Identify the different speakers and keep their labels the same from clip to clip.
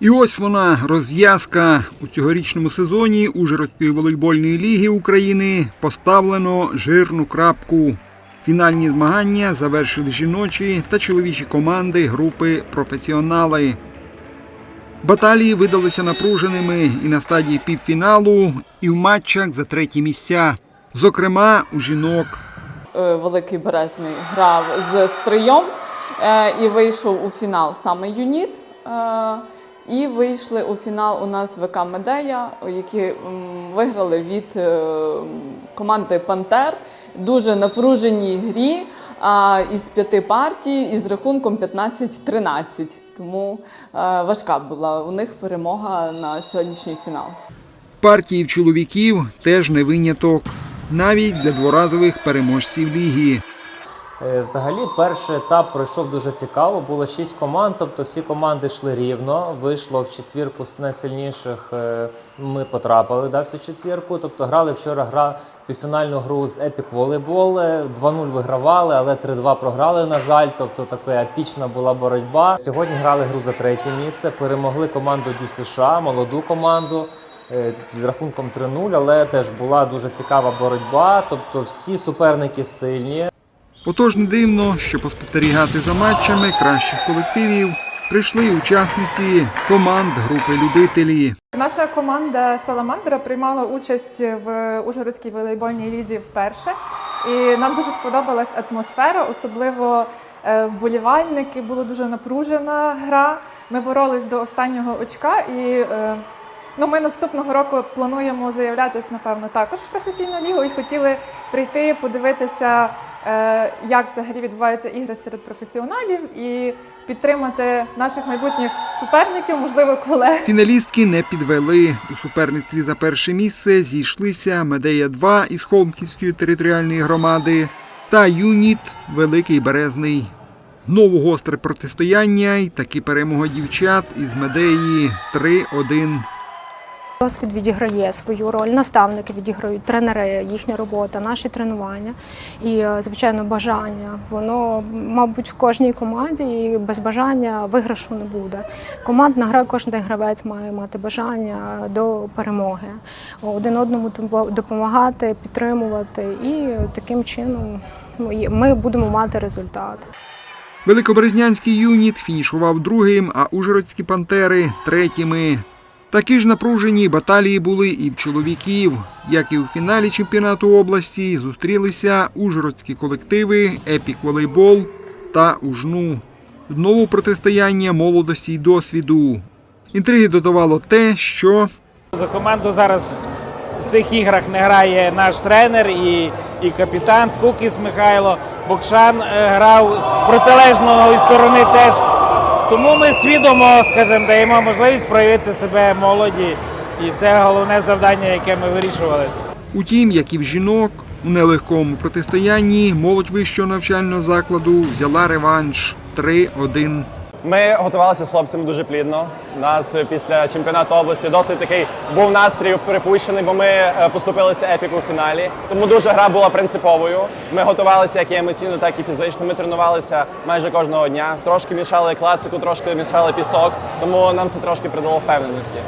Speaker 1: І ось вона розв'язка у цьогорічному сезоні Ужгородської волейбольної ліги України поставлено жирну крапку. Фінальні змагання завершили жіночі та чоловічі команди групи професіонали. Баталії видалися напруженими і на стадії півфіналу, і в матчах за треті місця, зокрема у жінок.
Speaker 2: Е, Великий Березний грав з Стрийом е, і вийшов у фінал саме Юніт. І вийшли у фінал у нас ВК Медея, які виграли від е, команди Пантер. Дуже напруженій грі а, із п'яти партій із рахунком 15-13. Тому е, важка була у них перемога на сьогоднішній фінал.
Speaker 1: Партії чоловіків теж не виняток, навіть для дворазових переможців ліги.
Speaker 3: Е, Взагалі, перший етап пройшов дуже цікаво. Було шість команд, тобто всі команди йшли рівно. Вийшло в четвірку з найсильніших. е, Ми потрапили да, в цю четвірку. Тобто грали вчора гра півфінальну гру з Epic Volleyball. Е, 2-0 вигравали, але 3-2 програли. На жаль, тобто така епічна була боротьба. Сьогодні грали гру за третє місце. Перемогли команду Дю США, молоду команду. е, З рахунком 3-0, але теж була дуже цікава боротьба. Тобто всі суперники сильні.
Speaker 1: Отож не дивно, що поспостерігати за матчами кращих колективів прийшли учасниці команд групи любителі.
Speaker 4: Наша команда Саламандра приймала участь в Ужгородській волейбольній лізі вперше, і нам дуже сподобалась атмосфера, особливо е, вболівальники. Була дуже напружена гра. Ми боролись до останнього очка, і е, ну, ми наступного року плануємо заявлятися, напевно, також в професійну лігу і хотіли прийти, подивитися, як взагалі відбуваються ігри серед професіоналів, і підтримати наших майбутніх суперників, можливо, колег.
Speaker 1: Фіналістки не підвели у суперництві за перше місце. Зійшлися Медея 2 із Холмківської територіальної громади та Юніт Великий Березний. Знову гостре протистояння і таки перемога дівчат із Медеї 3-1.
Speaker 5: Досвід відіграє свою роль, наставники відіграють, тренери, їхня робота, наші тренування і, е, звичайно, бажання. Воно, мабуть, в кожній команді і без бажання виграшу не буде. Командна гра, кожен гравець має мати бажання до перемоги, один одному допо- допомагати, підтримувати, і таким чином ми- будемо мати результат.
Speaker 1: Великоберезнянський юніт фінішував другим, а Ужгородські пантери третіми. Такі ж напружені баталії були і в чоловіків. Як і у фіналі чемпіонату області, зустрілися ужгородські колективи Епік Волейбол та Ужну. Знову протистояння молодості й досвіду. Інтриги додавало те, що
Speaker 6: За команду зараз в цих іграх не грає наш тренер і, і капітан Скукіс Михайло. Бокшан е, грав з протилежної сторони теж. Тому ми свідомо, скажімо, даємо можливість проявити себе молоді. І це головне завдання, яке ми вирішували.
Speaker 1: Утім, як і в жінок, у нелегкому протистоянні молодь вищого навчального закладу взяла реванш 3-1.
Speaker 7: Ми готувалися з хлопцями дуже плідно. У нас після чемпіонату області досить такий був настрій припущений, бо ми е, поступилися епік у фіналі. Тому дуже гра була принциповою. Ми готувалися як і емоційно, так і фізично. Ми тренувалися майже кожного дня. Трошки мішали класику, трошки мішали пісок, тому нам це трошки придало впевненості.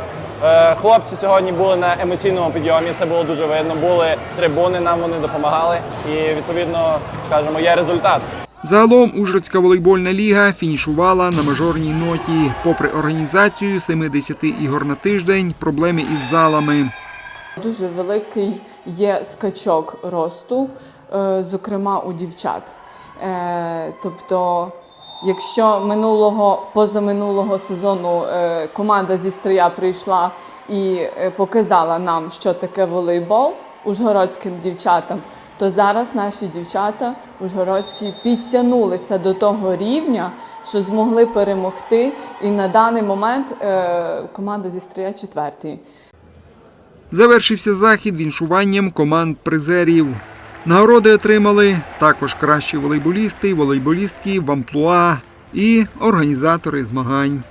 Speaker 7: Е, Хлопці сьогодні були на емоційному підйомі. Це було дуже видно. Були трибуни, нам вони допомагали, і відповідно скажімо, є результат.
Speaker 1: Загалом Ужгородська волейбольна ліга фінішувала на мажорній ноті. Попри організацію 70 ігор на тиждень, проблеми із залами.
Speaker 2: Дуже великий є скачок росту, е, зокрема у дівчат. Е, Тобто, якщо минулого позаминулого сезону е, команда зі Стрия прийшла і е, показала нам, що таке волейбол ужгородським дівчатам, то зараз наші дівчата ужгородські підтягнулися до того рівня, що змогли перемогти. І на даний момент е, команда зі Стрия четвертий.
Speaker 1: Завершився захід віншуванням команд призерів. Нагороди отримали також кращі волейболісти, волейболістки в амплуа і організатори змагань.